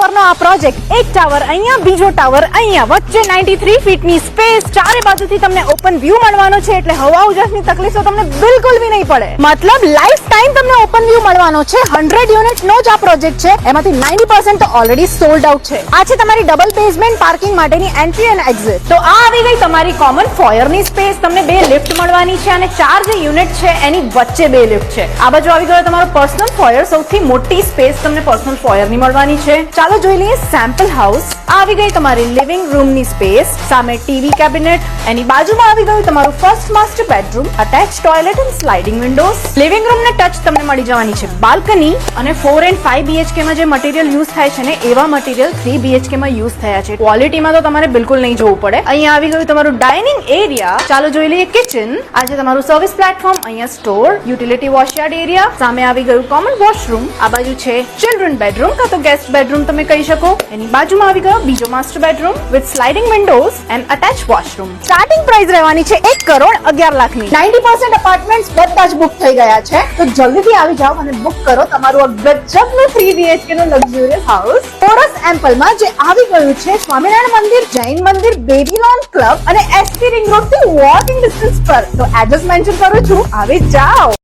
ટાવરનો આ પ્રોજેક્ટ એક ટાવર અહીંયા, બીજો ટાવર અહીંયા. વચ્ચે 93 ફીટની સ્પેસ ચારે બાજુથી તમને ઓપન વ્યૂ મળવાનો છે. એટલે હવા ઉજાસની તકલીફો તમને બિલકુલ બી નહીં પડે. મતલબ લાઈફ ટાઈમ તમને ઓપન વ્યૂ મળવાનો છે. 100 યુનિટ નો જ આ પ્રોજેક્ટ છે. એમાંથી 90% તો ઓલરેડી સોલ્ડ આઉટ છે. આ છે તમારી ડબલ બેઝમેન્ટ પાર્કિંગ માટેની એન્ટ્રી એન્ડ એક્ઝિટ તો આ આવી ગઈ તમારી કોમન ફોયરની સ્પેસ તમને બે લિફ્ટ મળવાની છે અને ચાર જે યુનિટ છે, એની વચ્ચે બે લિફ્ટ છે. આ બાજુ આવી ગયો તમારો પર્સનલ ફોયર સૌથી મોટી સ્પેસ તમને પર્સનલ ફોયરની મળવાની છે. ચાલો જોઈ લઈએ સેમ્પલ હાઉસ આવી ગઈ તમારી લિવિંગ રૂમની સ્પેસ સામે ટીવી કેબિનેટ એની બાજુમાં આવી ગયું તમારું first master bedroom attach toilet and sliding windows living રૂમને ટચ તમને મળી જવાની છે બાલ્કની અને ફોર એન્ડ ફાઈવ બીએચકે માં જે મટીરિયલ યુઝ થાય છે ને, એવા મટીરિયલ થ્રી બીએચકે માં યુઝ થયા છે. ક્વોલિટીમાં તો તમારે બિલકુલ નહીં જોવું પડે. અહીંયા આવી ગયું તમારું ડાઇનિંગ એરિયા ચાલો જોઈ લઈએ કિચન આજે તમારું સર્વિસ પ્લેટફોર્મ અહીંયા store utility wash yard area સામે આવી ગયું કોમન વોશરૂમ આ બાજુ છે ચિલ્ડ્રન બેડરૂમ કાં તો ગેસ્ટ બેડરૂમ તમે કહી શકો? એની બાજુમાં આવી ગયો બીજો master bedroom with sliding windows and attach washroom starting price રહેવાની છે એક કરોડ અગિયાર લાખની. નાઇન્ટી પર્સન્ટ અપાર્ટમેન્ટ બધા જ બુક થઈ ગયા છે. તો જલ્દીથી આવી જાઓ અને બુક કરો તમારું આ ગજબનું થ્રી બીએચકે નું લક્ઝુરિયસ હાઉસ પોરસ એમ્પલમાં જે આવી ગયું છે, સ્વામિનારાયણ મંદિર, જૈન મંદિર બેબી લોન ક્લબ અને એસપી રિંગ રોડથી વોકિંગ ડિસ્ટન્સ પર. તો એડ્રેસ મેન્શન કરું છું? આવી જાઓ.